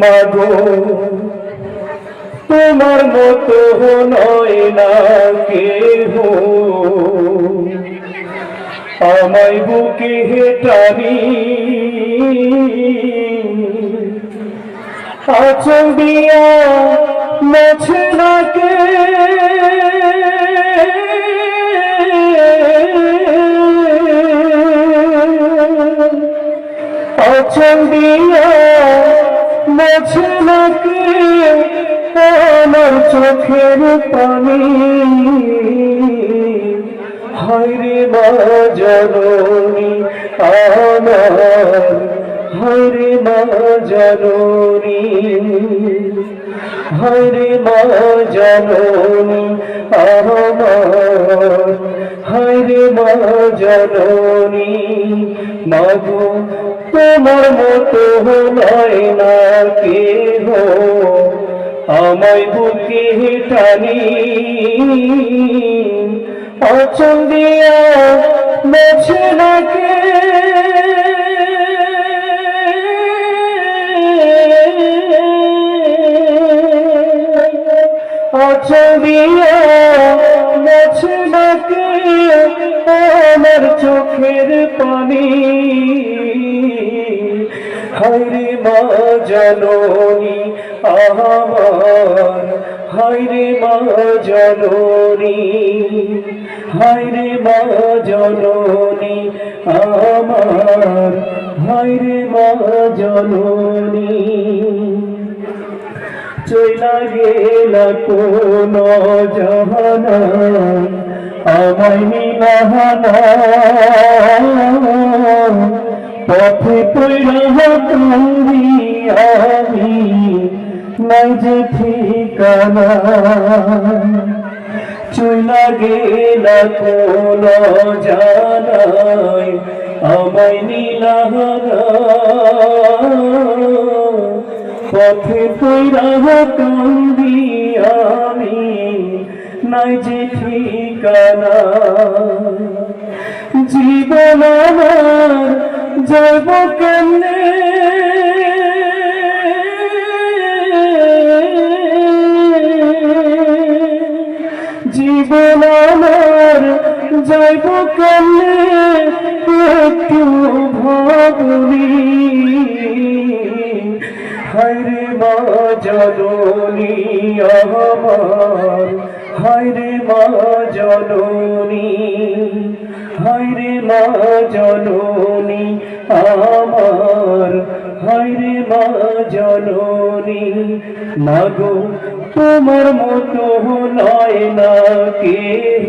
মাগো তোমার মতো নয় না কেহ। আমায় বুকে টানি আচল দিয়া মেছে নাকে। আচল দিয়া মেছে নাকে আমার চোখের পানি। হায়রে মা জননী, আমার। হায়রে মা জননী হায়রে মা জননী, আমার। হায়রে মা জননী মাগো, তোমার মতো নয় না কেহ। আমায় বুকে টানি অচল দিয়া নাকে অচল দিয়া মেছে নাকে আমার চোখের পানি। হায়রে মা জননী আমার হায়রে মা জননী, হায়রে মা জননী আমার হায়রে মা জননী। চইলা গেলা কোন জাহানা আমায় নিবাহানা পথে পৈরা তুমি আমি নাই যে ঠিকানা। চইলা গেলা কোন জানাই আমায় নীলাহারা পথে পৈরা কান্দি নাই যে ঠিকানা। জীবন আমার যাব কেমনে? জীবন আমার যাইব কেমনে? একটু ভাবনি। হায়রে মা জননী আমার। হায়রে মা জননী, হায়রে মা জননী, আমার হায়রে মা জননী। মাগো, তোমার মতো নয় না কেহ,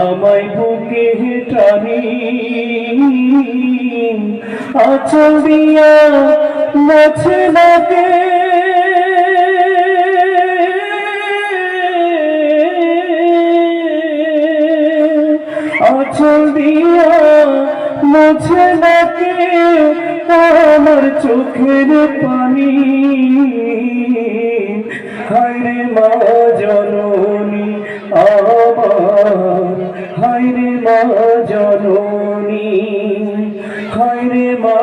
আমায় বুকে টানি। আচল দিয়া নাচে আচল মুছে নাকে? আমার চোখের পানি। হায়রে মা জননী, আমার। হায়রে মা জননী হায়রে মা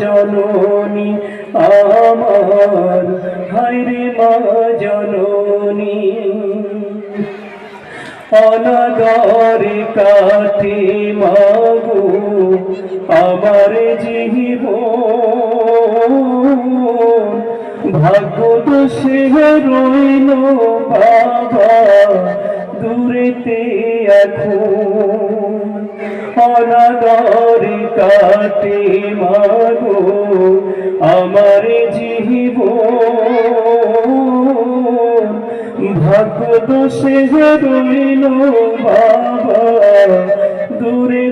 জননী, আমার। হায়রে মা জননী। অনাগরে কাটে মাগো আমার জীব। ভাগ্য দোষে রইল বাবা, দূরেতে এখন। কাটে মাগো আমার জীবন ভাগ্য দোষে রইল বাবা, দূরেতে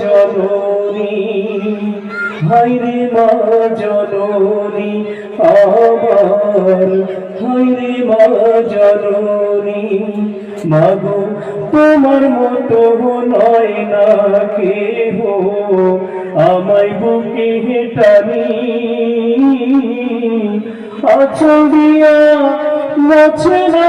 জননী হাইরে মা জননী আমার হাইরে মা জননী, মাগো, তোমার মতো নয় না কেহ, আমায় বুকে টানি। আছড়িয়া নাচে না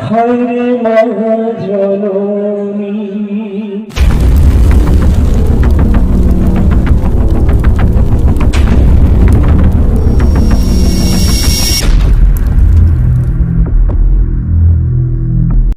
খৈরে মহ জননী